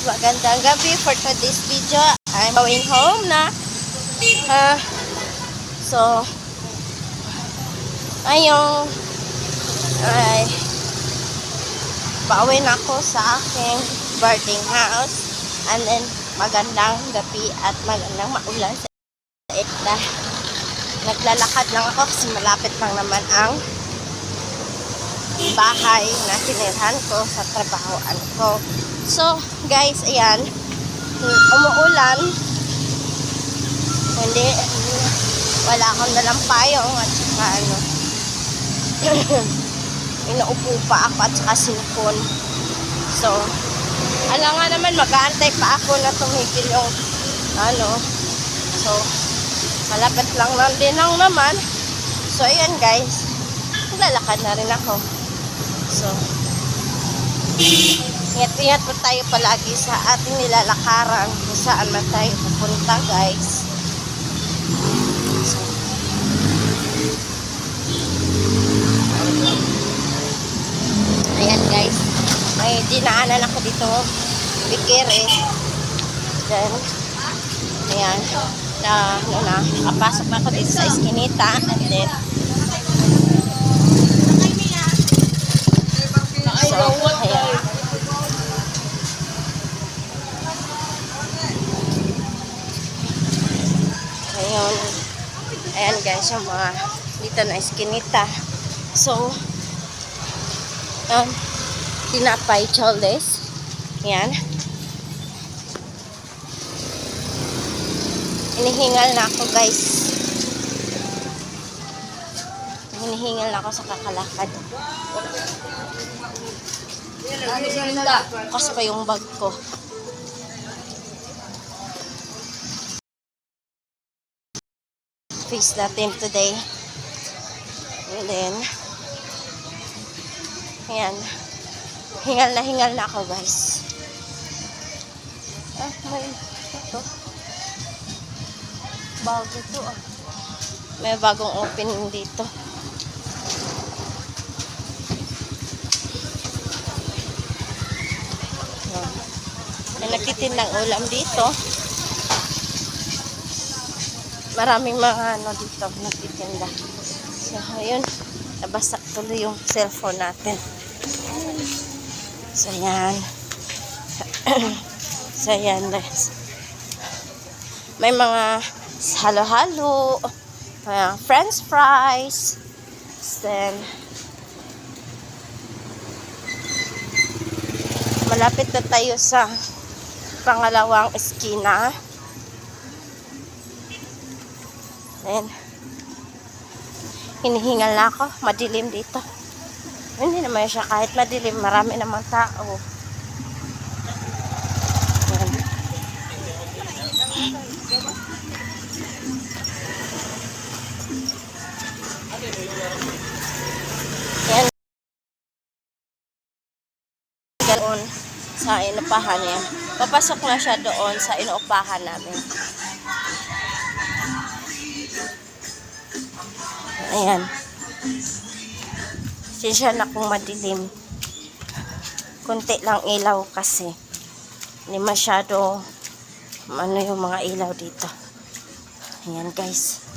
magandang gabi for today's video. I'm going home na. Ah, so, ayong, ay, pauwi na ako sa aking boarding house. And then, magandang gabi at magandang maulan sa Etna. Naglalakad lang ako kasi malapit lang naman ang bahay na tinirhan ko sa trabahoan ko. So, guys, ayan. Umuulan. Hindi, wala akong dalang payong at saka ano. Inuupo pa ako at saka sinipon. So, alam nga naman, mag-aantay pa ako na tumigil yung ano. So, malapit lang lang din lang naman. So, ayan guys. Maglalakad na rin ako. So, ingat-ingat po tayo palagi sa ating nilalakaran kung saan man tayo pupunta guys. Ayan guys. May dinaanan ako dito. Bikere. Then, ayan. Na, ano na, nakapasok na ako dito sa Eskinita. And then, So, ayan. Ngayon, guys, yung mga dito na iskinita. So, um, tinapay choldes. Ayan. Hinihingal na ako guys. Hinihingal na ako sa kakalakad. Bukas pa yung bag ko. Face natin today. And then, ayan. Hingal na hingal na ako guys. Ah, may ito. Bago to ah. May bagong opening dito. May nagtitindang ulam dito. Maraming mga ano dito nagtitinda. So, ayun. Nabasa tuloy yung cellphone natin. So, yan. so, yan guys. May mga halo-halo. Mga french fries. Then, malapit na tayo sa pangalawang eskina. Ayan. Hinihingal na ako. Madilim dito. Hindi naman siya kahit madilim. Marami namang tao. Ayan. Ayan. Sa inupahan niya. Papasok na siya doon sa inuupahan namin. Ayan. Sinsya na kung madilim. Kunti lang ilaw kasi. Hindi masyado ano yung mga ilaw dito. Ayan guys.